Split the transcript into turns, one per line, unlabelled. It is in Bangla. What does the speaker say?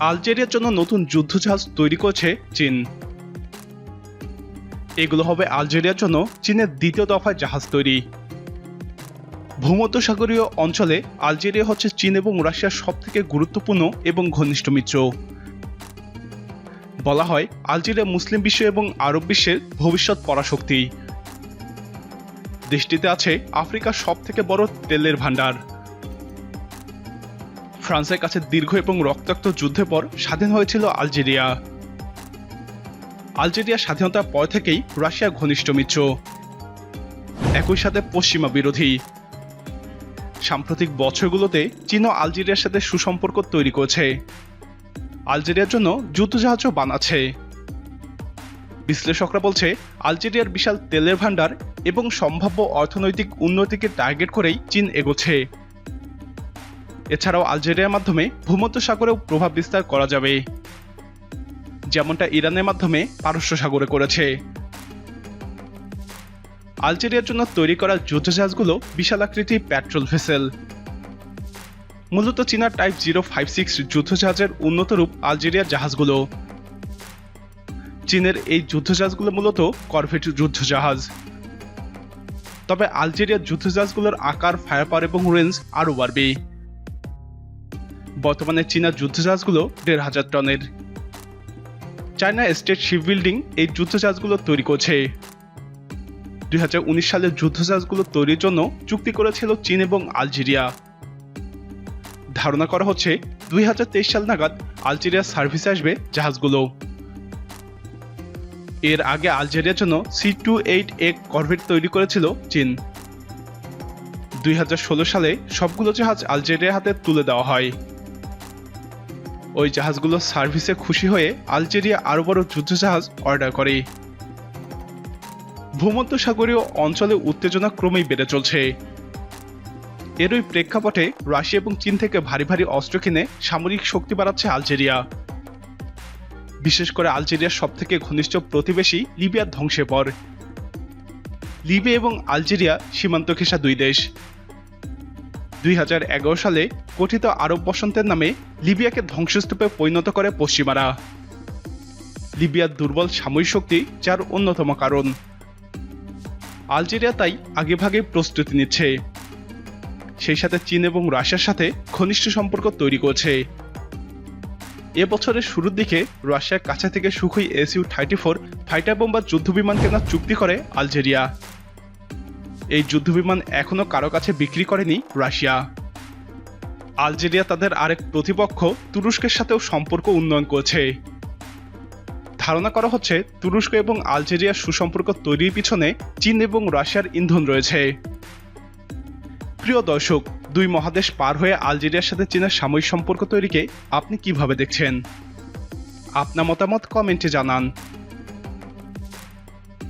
আলজেরিয়ার জন্য নতুন যুদ্ধজাহাজ তৈরি করছে চীন। এগুলো হবে আলজেরিয়ার জন্য চীনের দ্বিতীয় দফায় জাহাজ তৈরি। ভূমধ্যসাগরীয় অঞ্চলে আলজেরিয়া হচ্ছে চীন এবং রাশিয়ার সবথেকে গুরুত্বপূর্ণ এবং ঘনিষ্ঠ মিত্র। বলা হয় আলজেরিয়া মুসলিম বিশ্ব এবং আরব বিশ্বের ভবিষ্যৎ পরাশক্তি। দেশটিতে আছে আফ্রিকার সবথেকে বড় তেলের ভান্ডার ফ্রান্সের কাছে দীর্ঘ এবং রক্তাক্ত যুদ্ধের পর স্বাধীন হয়েছিল আলজেরিয়া। আলজেরিয়া স্বাধীনতার পর থেকেই রাশিয়া ঘনিষ্ঠ মিত্র। একই সাথে পশ্চিমা বিরোধী। সাম্প্রতিক বছরগুলোতে চীন ও আলজেরিয়ার সাথে সুসম্পর্ক তৈরি করছে। আলজেরিয়ার জন্য যুদ্ধজাহাজও বানাচ্ছে। বিশ্লেষকরা বলছে, আলজেরিয়ার বিশাল তেলের ভাণ্ডার এবং সম্ভাব্য অর্থনৈতিক উন্নতিকে টার্গেট করেই চীন এগোচ্ছে। এছাড়াও আলজেরিয়ার মাধ্যমে ভূমধ্য সাগরেও প্রভাব বিস্তার করা যাবে। যেমনটা ইরানের মাধ্যমে পারস্য সাগরে করেছে। আলজেরিয়ার জন্য তৈরি করা যুদ্ধজাহাজগুলো বিশাল আকৃতির পেট্রোল ভেসেল। মূলত চীনা টাইপ জিরো ফাইভ সিক্স যুদ্ধজাহাজের উন্নত রূপ আলজেরিয়ার জাহাজগুলো। চীনের এই যুদ্ধজাহাজগুলো মূলত করভেট যুদ্ধজাহাজ। তবে আলজেরিয়ার যুদ্ধজাহাজগুলোর আকার ফায়ার পাওয়ার এবং রেঞ্জ আরও বাড়বে। বর্তমানে চীনা যুদ্ধজাহাজগুলো দেড় হাজার টনের। চায়না স্টেট শিপ বিল্ডিং এই যুদ্ধজাহাজগুলো তৈরি করছে। দুই হাজার সালে যুদ্ধজাহাজগুলো তৈরির জন্য চুক্তি করেছিল চীন এবং আলজেরিয়া। ধারণা করা হচ্ছে দুই হাজার তেইশ সাল নাগাদ আলজেরিয়ার সার্ভিসে আসবে জাহাজগুলো। এর আগে আলজেরিয়ার জন্য সি টু এইট এক করভেট তৈরি করেছিল চীন। দুই হাজার ষোলো সালে সবগুলো জাহাজ আলজেরিয়ার হাতে তুলে দেওয়া হয়। ওই জাহাজগুলো সার্ভিসে খুশি হয়ে আলজেরিয়া আরও বড় যুদ্ধজাহাজ অর্ডার করে। ভূমধ্যসাগরীয় অঞ্চলে উত্তেজনা ক্রমেই বেড়ে চলছে। এরই প্রেক্ষাপটে রাশিয়া এবং চীন থেকে ভারী ভারী অস্ত্র কিনে সামরিক শক্তি বাড়াচ্ছে আলজেরিয়া। বিশেষ করে আলজেরিয়ার সবথেকে ঘনিষ্ঠ প্রতিবেশী লিবিয়ার ধ্বংসের পর। লিবিয়া এবং আলজেরিয়া সীমান্ত ঘেঁষা দুই দেশ। দুই হাজার এগারো সালে গঠিত আরব বসন্তের নামে লিবিয়াকে ধ্বংসস্তূপে পরিণত করে পশ্চিমারা। লিবিয়ার দুর্বল সামরিক শক্তি যার অন্যতম কারণ। আলজেরিয়া তাই আগেভাগে প্রস্তুতি নিচ্ছে। সেই সাথে চীন এবং রাশিয়ার সাথে ঘনিষ্ঠ সম্পর্ক তৈরি করছে। এ বছরের শুরুর দিকে রাশিয়ার কাছে থেকে Sukhoi SU thirty four fighter bomber যুদ্ধবিমান কেনার চুক্তি করে আলজেরিয়া। এই যুদ্ধবিমান এখনও কারও কাছে বিক্রি করেনি রাশিয়া। আলজেরিয়া তাদের আরেক প্রতিপক্ষ তুরস্কের সাথেও সম্পর্ক উন্নয়ন করছে। ধারণা করা হচ্ছে তুরস্ক এবং আলজেরিয়ার সুসম্পর্ক তৈরির পিছনে চীন এবং রাশিয়ার ইন্ধন রয়েছে। প্রিয় দর্শক, দুই মহাদেশ পার হয়ে আলজেরিয়ার সাথে চীনের সাময়িক সম্পর্ক তৈরিকে আপনি কীভাবে দেখছেন? আপনার মতামত কমেন্টে জানান।